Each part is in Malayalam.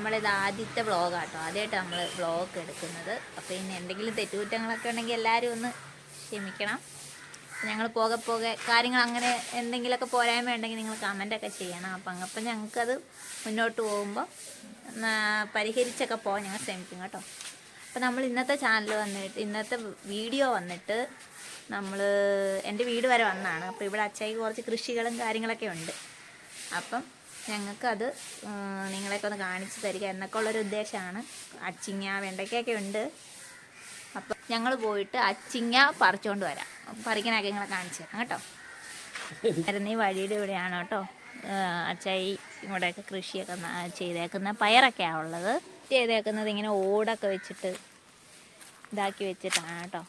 നമ്മളിത് ആദ്യത്തെ വ്ളോഗാട്ടോ ആദ്യമായിട്ട് നമ്മൾ വ്ളോഗ് എടുക്കുന്നത്. അപ്പോൾ ഇനി എന്തെങ്കിലും തെറ്റുകുറ്റങ്ങളൊക്കെ ഉണ്ടെങ്കിൽ എല്ലാവരും ഒന്ന് ക്ഷമിക്കണം. ഞങ്ങൾ പോകെ പോകെ കാര്യങ്ങൾ അങ്ങനെ എന്തെങ്കിലുമൊക്കെ പോരായ്മ ഉണ്ടെങ്കിൽ നിങ്ങൾ കമന്റൊക്കെ ചെയ്യണം. അപ്പം അപ്പം ഞങ്ങൾക്കത് മുന്നോട്ട് പോകുമ്പോൾ പരിഹരിച്ചൊക്കെ പോകാൻ ഞങ്ങൾ ശ്രമിക്കും കേട്ടോ. അപ്പം നമ്മൾ ഇന്നത്തെ ചാനൽ വന്നിട്ട് ഇന്നത്തെ വീഡിയോ വന്നിട്ട് നമ്മൾ എന്റെ വീട് വരെ വന്നാണ് അപ്പോൾ ഇവിടെ അച്ചായിക്ക് കുറച്ച് കൃഷികളും കാര്യങ്ങളൊക്കെ ഉണ്ട്. അപ്പം ഞങ്ങൾക്കത് നിങ്ങളെയൊക്കെ ഒന്ന് കാണിച്ചു തരിക. എന്നൊക്കെ ഉള്ളൊരു ഉദ്ദേശമാണ്. അച്ചിങ്ങ വെണ്ടയ്ക്കൊക്കെ ഉണ്ട്. അപ്പം ഞങ്ങൾ പോയിട്ട് അച്ചിങ്ങ പറിച്ചുകൊണ്ട് വരാം. പറിക്കാനൊക്കെ നിങ്ങളെ കാണിച്ചു തരാം കേട്ടോ. ഈ വഴിയുടെ ഇവിടെയാണ് കേട്ടോ. അച്ചായി ഇവിടെയൊക്കെ കൃഷിയൊക്കെ ചെയ്തേക്കുന്ന പയറൊക്കെയാണ് ഉള്ളത്. ചെയ്തേക്കുന്നത് ഇങ്ങനെ ഓടൊക്കെ വെച്ചിട്ട് ഇതാക്കി വെച്ചിട്ടാണ് കേട്ടോ.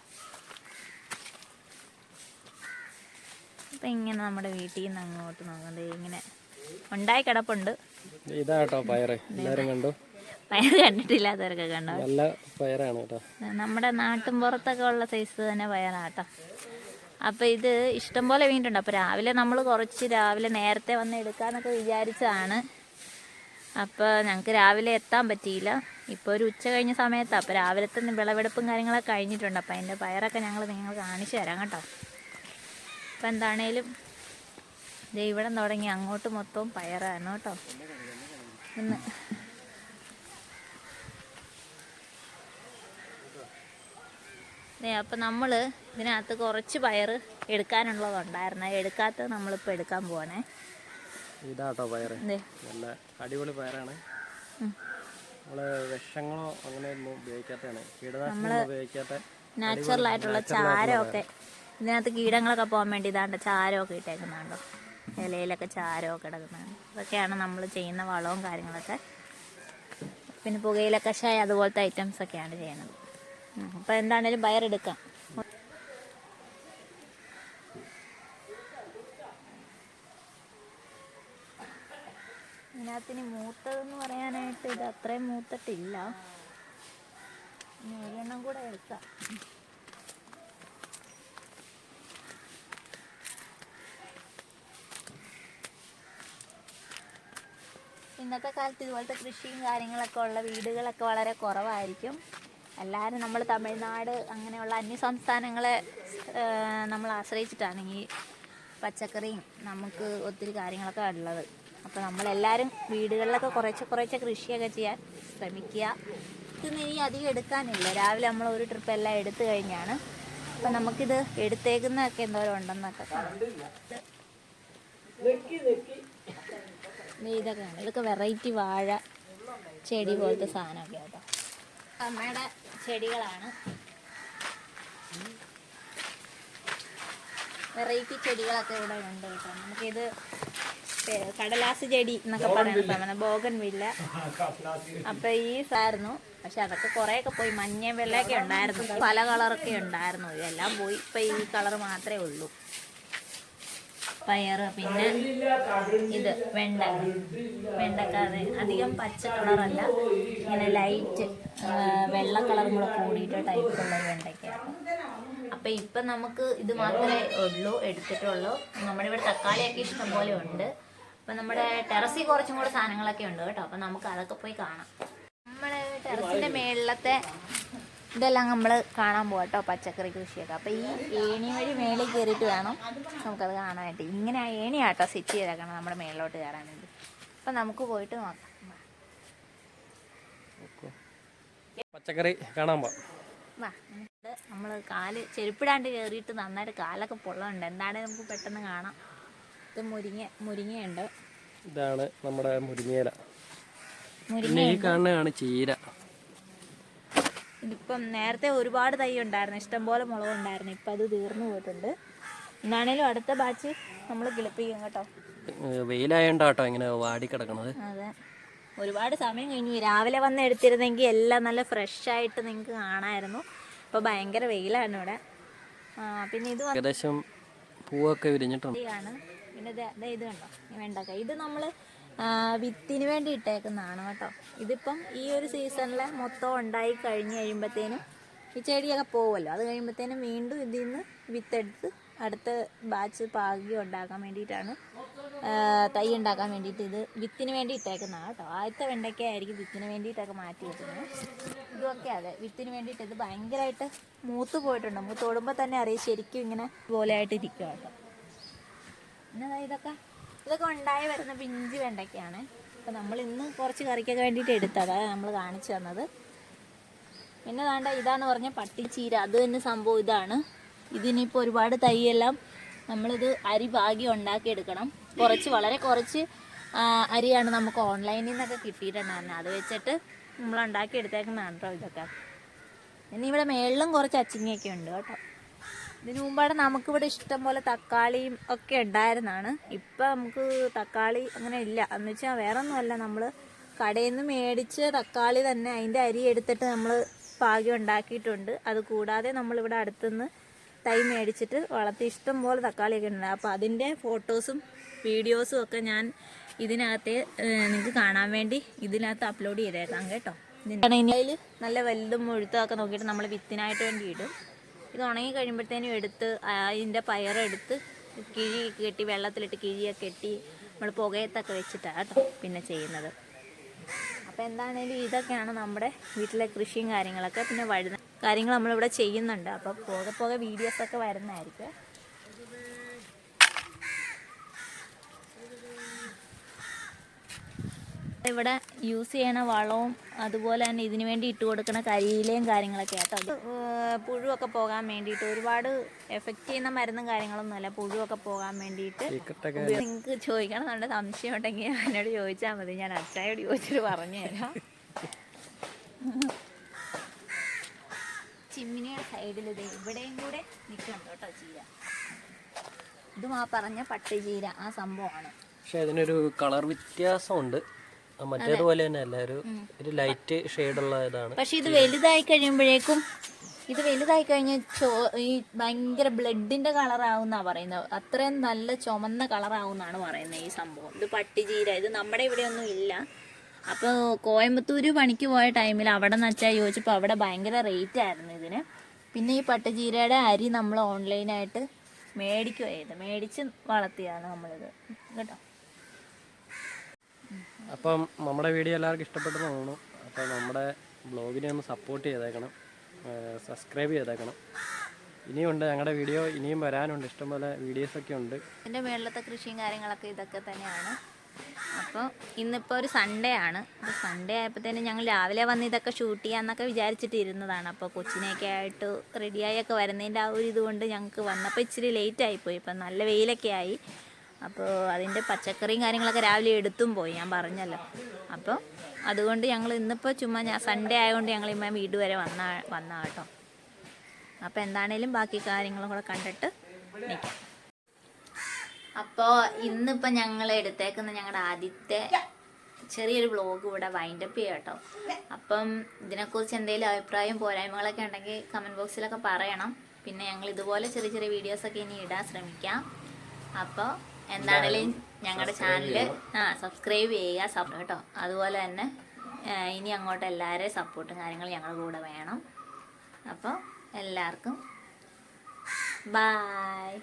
അപ്പം ഇങ്ങനെ നമ്മുടെ വീട്ടിൽ നിന്ന് അങ്ങോട്ട് നോക്കുന്നത് ഇങ്ങനെ ഉണ്ടായി കിടപ്പുണ്ട്. ഇതാട്ടോ പയറ്. എല്ലാരും കണ്ടു? പയറ് കണ്ടിട്ടില്ലാത്തവരൊക്കെ കണ്ടു? നല്ല പയറാണ് കേട്ടോ. നമ്മുടെ നാട്ടിൻ പുറത്തൊക്കെ ഉള്ള സൈസ് തന്നെ പയറാട്ടോ. അപ്പോൾ ഇത് ഇഷ്ടം പോലെ വീണ്ടുണ്ട് അപ്പോൾ രാവിലെ നമ്മൾ കുറച്ച് രാവിലെ നേരത്തെ വന്ന് എടുക്കാമെന്നൊക്കെ വിചാരിച്ചതാണ്. അപ്പോൾ ഞങ്ങൾക്ക് രാവിലെ എത്താൻ പറ്റിയില്ല. ഇപ്പോൾ ഒരു ഉച്ച കഴിഞ്ഞ സമയത്താണ് അപ്പോൾ രാവിലത്തെ വിളവെടുപ്പും കാര്യങ്ങളൊക്കെ കഴിഞ്ഞിട്ടുണ്ട്. അപ്പോൾ അതിന്റെ പയറൊക്കെ ഞങ്ങൾ നിങ്ങൾ കാണിച്ചു തരാം കേട്ടോ. അപ്പോൾ എന്താണേലും ദേ ഇവിടെ തുടങ്ങി. അങ്ങോട്ട് മൊത്തവും പയറാണ് കേട്ടോ. ഇന്ന് അപ്പം നമ്മൾ ഇതിനകത്ത് കുറച്ച് പയർ എടുക്കാനുള്ളതുണ്ടായിരുന്നു. എടുക്കാത്ത എടുക്കാത്തത് നമ്മളിപ്പോൾ എടുക്കാൻ പോവാണേ. ഇതാട്ടോ പയറ്. ദേ. നല്ല അടിപൊളി പയറാണ്. നമ്മൾ വിഷങ്ങളോ അങ്ങനെ ഒന്നും ഉപയോഗിക്കാത്തതാണ് കീടനാശിനി ഉപയോഗിക്കാത്ത നാച്ചുറൽ ആയിട്ടുള്ള ചാരമൊക്കെ ഇതിനകത്ത് കീടങ്ങളൊക്കെ പോകാൻ വേണ്ടി ഇതാണ്ട് ചാരമൊക്കെ ഇട്ടേക്കുന്നുണ്ടോ ഇലയിലൊക്കെ ചാരമൊക്കെ കിടക്കുന്നത് അതൊക്കെയാണ് നമ്മൾ ചെയ്യുന്ന വളവും കാര്യങ്ങളൊക്കെ. പിന്നെ പുകയില കഷായം അതുപോലത്തെ ഐറ്റംസ് ഒക്കെയാണ് ചെയ്യുന്നത്. അപ്പോൾ എന്താണേലും പയറെടുക്കാം. ഇതിനകത്തിന് മൂത്തതെന്ന് പറയാനായിട്ട് ഇത് അത്രയും മൂത്തിട്ടില്ല. ഇനി ഒരെണ്ണം കൂടെ എടുക്കാം. ഇന്നത്തെ കാലത്ത് ഇതുപോലത്തെ കൃഷിയും കാര്യങ്ങളൊക്കെ ഉള്ള വീടുകളൊക്കെ വളരെ കുറവായിരിക്കും. എല്ലാവരും നമ്മൾ തമിഴ്നാട് അങ്ങനെയുള്ള അന്യ സംസ്ഥാനങ്ങളെ നമ്മൾ ആശ്രയിച്ചിട്ടാണ് ഈ പച്ചക്കറിയും നമുക്ക് ഒത്തിരി കാര്യങ്ങളൊക്കെ ഉള്ളത്. അപ്പോൾ നമ്മളെല്ലാവരും വീടുകളിലൊക്കെ കുറേശ്ശെ കുറേശ്ശെ കൃഷിയൊക്കെ ചെയ്യാൻ ശ്രമിക്കുക. ഇതൊന്നും ഇനി അധികം എടുക്കാനില്ല. രാവിലെ നമ്മൾ ഒരു ട്രിപ്പ് എല്ലാം എടുത്തു കഴിഞ്ഞാണ്. അപ്പം നമുക്കിത് എടുത്തേക്കുന്നതൊക്കെ എന്തോരം ഉണ്ടെന്നൊക്കെ കാണാം. ഇതൊക്കെ ആണ് ഇതൊക്കെ വെറൈറ്റി വാഴ ചെടി പോലത്തെ സാധനമൊക്കെ കേട്ടോ അമ്മയുടെ ചെടികളാണ്. വെറൈറ്റി ചെടികളൊക്കെ ഇവിടെ ഉണ്ട് കേട്ടോ. നമുക്കിത് കടലാസ് ചെടി എന്നൊക്കെ പറയുന്ന സാധനം. Bougainvillea. അപ്പൊ ഈ സായിരുന്നു. പക്ഷെ അതൊക്കെ കുറെയൊക്കെ പോയി. മഞ്ഞ വെള്ളയൊക്കെ ഉണ്ടായിരുന്നു. പല കളറൊക്കെ ഉണ്ടായിരുന്നു. ഇതെല്ലാം പോയി. ഇപ്പൊ ഈ കളർ മാത്രമേ ഉള്ളൂ. പയറ് പിന്നെ ഇത് വെണ്ട. വെണ്ടക്ക അത് അധികം പച്ച കളറല്ല. ഇങ്ങനെ ലൈറ്റ് വെള്ള കളറും കൂടെ കൂടിയിട്ട് ടൈപ്പുള്ള വെണ്ടയ്ക്കാണ്. അപ്പം ഇപ്പം നമുക്ക് ഇത് മാത്രമേ ഉള്ളൂ എടുത്തിട്ടുള്ളൂ. നമ്മുടെ ഇവിടെ തക്കാളിയൊക്കെ ഇഷ്ടം പോലെ ഉണ്ട്. അപ്പം നമ്മുടെ ടെറസിൽ കുറച്ചും കൂടെ സാധനങ്ങളൊക്കെ ഉണ്ട് കേട്ടോ. അപ്പം നമുക്ക് അതൊക്കെ പോയി കാണാം. നമ്മുടെ ടെറസിന്റെ മേളിലത്തെ ഇതെല്ലാം നമ്മൾ കാണാൻ പോകാം കേട്ടോ പച്ചക്കറി കൃഷിയൊക്കെ. അപ്പോൾ ഈ ഏണി വഴി മേളിൽ കയറിയിട്ട് വേണം നമുക്കത് കാണാനായിട്ട്. ഇങ്ങനെ ആ ഏണിയാട്ടോ സെറ്റ് ചെയ്തേക്കണം നമ്മുടെ മേളിലോട്ട് കയറാൻ വേണ്ടി. അപ്പം നമുക്ക് പോയിട്ട് നോക്കാം. പച്ചക്കറി കാണാൻ പോകാം വാ നമ്മൾ കാൽ ചെരുപ്പിടാണ്ട് കയറിയിട്ട് നന്നായിട്ട് കാലൊക്കെ പൊള്ളുന്നുണ്ട് എന്താണെങ്കിൽ നമുക്ക് പെട്ടെന്ന് കാണാം. ഇത് മുരിങ്ങ മുരിങ്ങയുണ്ട്. ഇതാണ് നമ്മുടെ മുരിങ്ങയില. ഈ കാണുന്നതാണ് ചീര. ഇതിപ്പം നേരത്തെ ഒരുപാട് തൈ ഉണ്ടായിരുന്നു. ഇഷ്ടംപോലെ മുളക് ഉണ്ടായിരുന്നു. ഇപ്പം അത് തീർന്നു പോയിട്ടുണ്ട്. എന്നാണേലും അടുത്ത ബാച്ച് നമ്മൾ കിളിപ്പിക്കും കേട്ടോ. വെയിലായോണ്ടാട്ടോ ഇങ്ങനെ വാടി കിടക്കണത്. അതെ. ഒരുപാട് സമയം കഴിഞ്ഞു. രാവിലെ വന്ന് എടുത്തിരുന്നെങ്കിൽ എല്ലാം നല്ല ഫ്രഷ് ആയിട്ട് നിങ്ങൾക്ക് കാണാമായിരുന്നു ഇപ്പോൾ ഭയങ്കര വെയിലാണ് ഇവിടെ. പിന്നെ ഇത് ഏകദേശം പൂവൊക്കെ വിരിഞ്ഞിട്ടുണ്ട്. പിന്നെ ഇത് കണ്ടോ? ഈ ഇത് നമ്മൾ വിത്തിന് വേണ്ടി ഇട്ടേക്കുന്നതാണ് കേട്ടോ. ഇതിപ്പം ഈ ഒരു സീസണിൽ മൊത്തം ഉണ്ടായി കഴിഞ്ഞ് കഴിയുമ്പോഴത്തേനും ഈ ചെടിയൊക്കെ പോവുമല്ലോ അത് കഴിയുമ്പോഴത്തേനും വീണ്ടും ഇതിൽ നിന്ന് വിത്തെടുത്ത് അടുത്ത ബാച്ച് പാകി ഉണ്ടാക്കാൻ വേണ്ടിയിട്ടാണ് തൈ ഉണ്ടാക്കാൻ വേണ്ടിയിട്ട് ഇത് വിത്തിന് വേണ്ടി ഇട്ടേക്കുന്നതാണ് കേട്ടോ. ആദ്യത്തെ വെണ്ടയ്ക്ക ആയിരിക്കും വിത്തിന് വേണ്ടിയിട്ടൊക്കെ മാറ്റി വെക്കുന്നത്. ഇതൊക്കെ അതെ വിത്തിന് വേണ്ടിയിട്ട് ഇത് ഭയങ്കരമായിട്ട് മൂത്ത് പോയിട്ടുണ്ട്. മൂത്ത് തൊടുമ്പോൾ തന്നെ അറിയാം ശരിക്കും ഇങ്ങനെ പോലെയായിട്ട് ഇരിക്കുക കേട്ടോ എന്നതാ ഇതൊക്കെ ഇതൊക്കെ ഉണ്ടായി വരുന്ന പിഞ്ച് വെണ്ടയ്ക്കാണ് അപ്പം നമ്മൾ ഇന്ന് കുറച്ച് കറിക്കൊക്കെ വേണ്ടിയിട്ട് എടുത്തതാണ് നമ്മൾ കാണിച്ചു തന്നത്. പിന്നെ വേണ്ട ഇതാന്ന് പറഞ്ഞ പട്ടിച്ചീര. അത് തന്നെ സംഭവം ഇതാണ്. ഇതിനിപ്പോൾ ഒരുപാട് തൈയെല്ലാം നമ്മളിത് അരി പാകി ഉണ്ടാക്കിയെടുക്കണം കുറച്ച് വളരെ കുറച്ച് അരിയാണ് നമുക്ക് ഓൺലൈനിൽ നിന്നൊക്കെ കിട്ടിയിട്ടുണ്ടായിരുന്നത്. അത് വെച്ചിട്ട് നമ്മൾ ഉണ്ടാക്കി എടുത്തേക്കുന്നതാണ് കേട്ടോ ഇതൊക്കെ. ഇനി ഇവിടെ മേളിലും കുറച്ച് അച്ചിങ്ങയൊക്കെ ഉണ്ട് കേട്ടോ. ഇതിനു മുമ്പാണ് നമുക്കിവിടെ ഇഷ്ടം പോലെ തക്കാളിയും ഒക്കെ ഉണ്ടായിരുന്നാണ്. ഇപ്പം നമുക്ക് തക്കാളി അങ്ങനെ ഇല്ല. എന്ന് വെച്ചാൽ വേറെ ഒന്നുമല്ല നമ്മൾ കടയിൽ നിന്ന് മേടിച്ച് തക്കാളി തന്നെ അതിന്റെ അരി എടുത്തിട്ട് നമ്മൾ പാകി ഉണ്ടാക്കിയിട്ടുണ്ട്. അത് കൂടാതെ നമ്മളിവിടെ അടുത്തുനിന്ന് തൈ മേടിച്ചിട്ട് വളർത്തി ഇഷ്ടം പോലെ തക്കാളിയൊക്കെ ഉണ്ട്. അപ്പോൾ അതിന്റെ ഫോട്ടോസും വീഡിയോസും ഒക്കെ ഞാൻ ഇതിനകത്ത് നിങ്ങൾക്ക് കാണാൻ വേണ്ടി ഇതിനകത്ത് അപ്ലോഡ് ചെയ്തേക്കാം കേട്ടോ. ഇതിന്റെ ഇനിയിൽ നല്ല വലുതും മുഴുത്തതൊക്കെ നോക്കിയിട്ട് നമ്മൾ വിത്തിനായിട്ട് വേണ്ടി ഇടും. ഇത് ഉണങ്ങി കഴിയുമ്പോഴത്തേനും എടുത്ത് അതിന്റെ പയറെടുത്ത് കിഴി കെട്ടി വെള്ളത്തിലിട്ട് കിഴിയൊക്കെ കെട്ടി നമ്മൾ പുകയത്തൊക്കെ വെച്ചിട്ടാണ് കേട്ടോ പിന്നെ ചെയ്യുന്നത്. അപ്പോൾ എന്താണേലും ഇതൊക്കെയാണ് നമ്മുടെ വീട്ടിലെ കൃഷിയും കാര്യങ്ങളൊക്കെ. പിന്നെ വരുന്ന കാര്യങ്ങൾ നമ്മളിവിടെ ചെയ്യുന്നുണ്ട്. അപ്പോൾ പോകെ പോകെ വീഡിയോസൊക്കെ വരുന്നതായിരിക്കും. ഇവിടെ യൂസ് ചെയ്യണ വളവും അതുപോലെ തന്നെ ഇതിനു വേണ്ടി ഇട്ട് കൊടുക്കുന്ന കരിയിലയും കാര്യങ്ങളൊക്കെ ആട്ടോ. പുഴുവൊക്കെ പോകാൻ വേണ്ടിയിട്ട് ഒരുപാട് എഫക്റ്റ് ചെയ്യുന്ന മരുന്നും കാര്യങ്ങളൊന്നും അല്ല. പുഴുവൊക്കെ പോകാൻ വേണ്ടിയിട്ട് നിങ്ങൾക്ക് ചോദിക്കണം എന്നുണ്ട് സംശയം ഉണ്ടെങ്കിൽ എന്നോട് ചോദിച്ചാൽ മതി. ഞാൻ അച്ചായോട് ചോദിച്ചിട്ട് പറഞ്ഞു തരാം. ചിമ്മിനിയുടെ സൈഡിൽ ഇത് ഇവിടെയും കൂടെ നിൽക്കുന്നുണ്ട് കേട്ടോ ചീര. ഇതും ആ പറഞ്ഞ പട്ടി ചീര ആ സംഭവമാണ്. പക്ഷെ അതിനൊരു കളർ വ്യത്യാസമുണ്ട്. മറ്റേതുപോലെ തന്നെ അല്ല ഒരു ഒരു ലൈറ്റ് ഷെയ്ഡുള്ള ഇതാണ്. പക്ഷെ ഇത് വലുതായി കഴിയുമ്പോഴേക്കും ഇത് വലുതായി കഴിഞ്ഞാൽ ചോ ഈ ഭയങ്കര ബ്ലഡിന്റെ കളറാവുന്നാ പറയുന്നത്. അത്രയും നല്ല ചുമന്ന കളറാവുന്നാണ് പറയുന്നത് ഈ സംഭവം. ഇത് പട്ടിചീര ഇത് നമ്മുടെ ഇവിടെ ഒന്നും ഇല്ല. അപ്പോൾ കോയമ്പത്തൂർ പണിക്ക് പോയ ടൈമിൽ അവിടെ നിന്ന് വെച്ചാൽ ചോദിച്ചപ്പോൾ അവിടെ ഭയങ്കര റേറ്റ് ആയിരുന്നു ഇതിന്. പിന്നെ ഈ പട്ടുചീരയുടെ അരി നമ്മൾ ഓൺലൈനായിട്ട് മേടിക്കുക ചെയ്ത് മേടിച്ച് വളർത്തിയാണ് നമ്മളിത്. കേട്ടോ? അപ്പം നമ്മുടെ വീഡിയോ എല്ലാവർക്കും ഇഷ്ടപ്പെട്ടു തോന്നുന്നു. അപ്പോൾ നമ്മുടെ ബ്ലോഗിനെ ഒന്ന് സപ്പോർട്ട് ചെയ്തേക്കണം. സബ്സ്ക്രൈബ് ചെയ്തേക്കണം. ഇനിയുണ്ട് ഞങ്ങളുടെ വീഡിയോ ഇനിയും വരാനുണ്ട്. ഇഷ്ടംപോലെ വീഡിയോസൊക്കെ ഉണ്ട്. എന്റെ മേളിലത്തെ കൃഷിയും കാര്യങ്ങളൊക്കെ ഇതൊക്കെ തന്നെയാണ്. അപ്പോൾ ഇന്നിപ്പോൾ ഒരു സൺഡേ ആണ്. അപ്പോൾ സൺഡേ ആയപ്പോഴത്തേനും ഞങ്ങൾ രാവിലെ വന്ന് ഇതൊക്കെ ഷൂട്ട് ചെയ്യാമെന്നൊക്കെ വിചാരിച്ചിട്ട് ഇരുന്നതാണ് അപ്പോൾ കൊച്ചിനെയൊക്കെ ആയിട്ട് റെഡിയായൊക്കെ വരുന്നതിന്റെ ആ ഒരു ഇതുകൊണ്ട് ഞങ്ങൾക്ക് വന്നപ്പോൾ ഇച്ചിരി ലേറ്റ് ആയിപ്പോയി ഇപ്പം നല്ല വെയിലൊക്കെ ആയി. അപ്പോൾ അതിന്റെ പച്ചക്കറിയും കാര്യങ്ങളൊക്കെ രാവിലെ എടുത്തും പോയി ഞാൻ പറഞ്ഞല്ലോ. അപ്പോൾ അതുകൊണ്ട് ഞങ്ങൾ ഇന്നിപ്പോൾ ചുമ്മാ ഞാൻ സൺഡേ ആയതുകൊണ്ട് ഞങ്ങൾ ഇമ്മ വീട് വരെ വന്ന വന്ന കേട്ടോ. അപ്പോൾ എന്താണേലും ബാക്കി കാര്യങ്ങളും കൂടെ കണ്ടിട്ട് നിൽക്കാം അപ്പോൾ ഇന്നിപ്പോൾ ഞങ്ങൾ എടുത്തേക്കുന്ന ഞങ്ങളുടെ ആദ്യത്തെ ചെറിയൊരു വ്ളോഗ് ഇവിടെ വൈൻഡപ്പ് ചെയ്യാം കേട്ടോ. അപ്പം ഇതിനെക്കുറിച്ച് എന്തെങ്കിലും അഭിപ്രായം പോരായ്മകളൊക്കെ ഉണ്ടെങ്കിൽ കമന്റ് ബോക്സിലൊക്കെ പറയണം. പിന്നെ ഞങ്ങൾ ഇതുപോലെ ചെറിയ ചെറിയ വീഡിയോസൊക്കെ ഇനി ഇടാൻ ശ്രമിക്കാം. അപ്പോൾ എന്താണേലും ഞങ്ങളുടെ ചാനൽ ആ സബ്സ്ക്രൈബ് ചെയ്യുക സബ് കേട്ടോ. അതുപോലെ തന്നെ ഇനി അങ്ങോട്ട് എല്ലാവരെയും സപ്പോർട്ടും കാര്യങ്ങളും ഞങ്ങളുടെ കൂടെ വേണം. അപ്പോൾ എല്ലാവർക്കും ബായ്